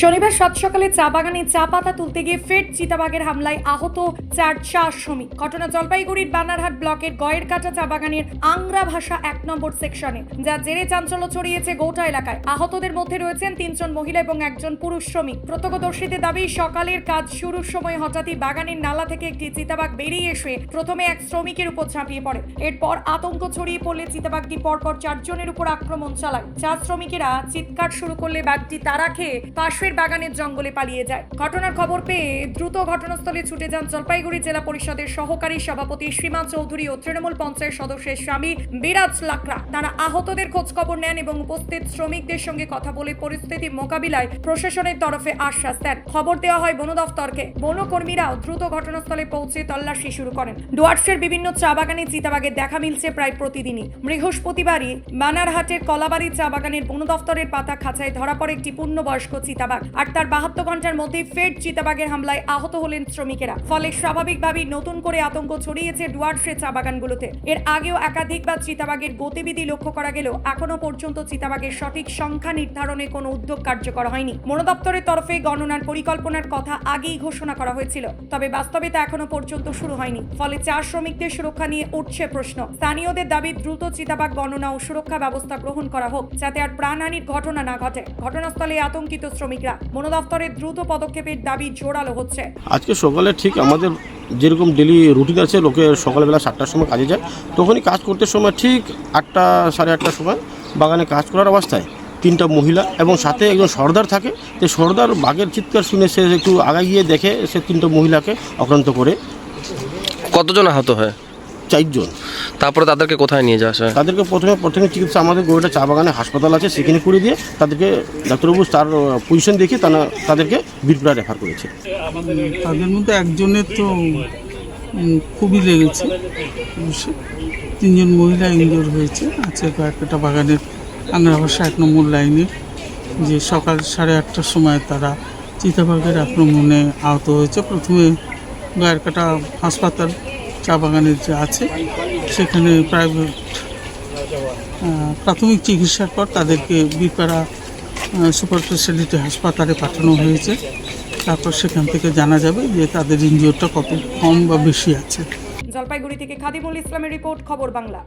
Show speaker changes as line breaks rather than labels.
শনিবার সাত সকালে চা বাগানে চা পাতা তুলতে গিয়ে ফের চিতাবাঘের হামলায় আহত চার চা শ্রমিক। ঘটনা জলপাইগুড়ির বানারহাট ব্লকের গয়ের কাটা চা বাগানের আংরা ভাষা এক নম্বর সেকশনে যা জেরে চাঞ্চল্য ছড়িয়েছে গোটা এলাকায়। আহতদের মধ্যে রয়েছেন তিনজন মহিলা এবং একজন পুরুষ শ্রমিক। প্রত্যক্ষদর্শীদের দাবি, সকালের কাজ শুরুর সময় হঠাৎই বাগানের নালা থেকে একটি চিতাবাঘ বেরিয়ে এসে প্রথমে এক শ্রমিকের উপর ঝাঁপিয়ে পড়ে। এরপর আতঙ্ক ছড়িয়ে পড়লে চিতাবাঘটি পরপর চারজনের উপর আক্রমণ চালায়। চা শ্রমিকেরা চিৎকার শুরু করলে বাঘটি তারা খেয়ে পাশের বাগানের জঙ্গলে পালিয়ে যায়। ঘটনার খবর পেয়ে দ্রুত ঘটনাস্থলে ছুটে যান জলপাইগুড়ি জেলা পরিষদের সহকারী সভাপতি সীমা চৌধুরী ও তৃণমূল পঞ্চায়েত সদস্যের স্বামী বিরাজ লাকড়া। তারা আহতদের খোঁজ খবর নেন এবং উপস্থিত শ্রমিকদের সঙ্গে কথা বলে পরিস্থিতি মোকাবিলায় প্রশাসনের তরফে আশ্বাস দেন। খবর দেওয়া হয় বন দফতরকে। বনকর্মীরাও দ্রুত ঘটনাস্থলে পৌঁছে তল্লাশি শুরু করেন। ডুয়ার্সের বিভিন্ন চা বাগানে চিতাবাঘের দেখা মিলছে প্রায় প্রতিদিনই। বৃহস্পতিবারই বানারহাটের কলাবাড়ি চা বাগানের বন দফতরের পাতা খাঁচায় ধরা পড়ে একটি পূর্ণবয়স্ক চিতাবাঘ। আর তার বাহাত্তর ঘণ্টার মধ্যে ফের চিতাবাঘের হামলায় আহত হলেন শ্রমিকেরা। ফলে স্বাভাবিকভাবেই নতুন করে আতঙ্ক ছড়িয়েছে ডুয়ার্সের চা বাগানগুলোতে। এর আগেও একাধিকবার চিতাবাঘের গতিবিধি লক্ষ্য করা গেলেও এখনও পর্যন্ত চিতাবাঘের সঠিক সংখ্যা নির্ধারণে কোনো উদ্যোগ কার্যকর হয়নি। বন দপ্তরের তরফে গণনার পরিকল্পনার কথা আগেই ঘোষণা করা হয়েছিল, তবে বাস্তবে তা এখনও পর্যন্ত শুরু হয়নি। ফলে চা শ্রমিকদের সুরক্ষা নিয়ে উঠছে প্রশ্ন। স্থানীয়দের দাবি, দ্রুত চিতাবাঘ গণনা ও সুরক্ষা ব্যবস্থা গ্রহণ করা হোক, যাতে আর প্রাণহানির ঘটনা না ঘটে। ঘটনাস্থলে আতঙ্কিত শ্রমিকরা বন দপ্তরের দ্রুত পদক্ষেপের দাবি জোরালো হচ্ছে।
আজকে সকালে ঠিক আমাদের যেরকম ডেলি রুটিন আছে লোকে সকালবেলা সাতটার সময় কাজে যায় তখনই কাজ করতে সময় ঠিক আটটা সাড়ে আটটার সময় বাগানে কাজ করার অবস্থায় তিনটা মহিলা এবং সাথে একজন সর্দার থাকে। যে সর্দার বাঘের চিৎকার শুনে সে একটু আগে গিয়ে দেখে সে তিনটা মহিলাকে আক্রান্ত করে।
কতজন আহত হয়?
চারজন।
তারপরে তাদেরকে কোথায় নিয়ে যাওয়া হয়?
তাদেরকে প্রথমে প্রথমে চিকিৎসা আমাদের গোয়েটা চা বাগানে হাসপাতাল আছে সেখানে করে দিয়ে তাদেরকে ডাক্তারবাবু তার পজিশন দেখে তারা তাদেরকে বীরপুরা রেফার করেছে।
তাদের মধ্যে একজনের তো খুবই লেগেছে। তিনজন মহিলা ইনজোর হয়েছে। আছে কয়েকটা বাগানের আংরাভাষা এক নম্বর লাইনে যে সকাল সাড়ে আটটার সময় তারা চিতাবাঘের আক্রমণে আহত হয়েছে। প্রথমে গায়েরকাটা হাসপাতাল চা বাগানের যে আছে, সেখানে প্রাইভেট প্রাথমিক চিকিৎসার পর তাদেরকে বিপাড়া সুপার স্পেশালিটি হাসপাতালে পাঠানো হয়েছে। তারপর সেখান থেকে জানা যাবে যে তাদের ইনজিওরটা কত কম বা বেশি আছে।
জলপাইগুড়ি থেকে খাদিমুল ইসলামের রিপোর্ট, খবর বাংলা।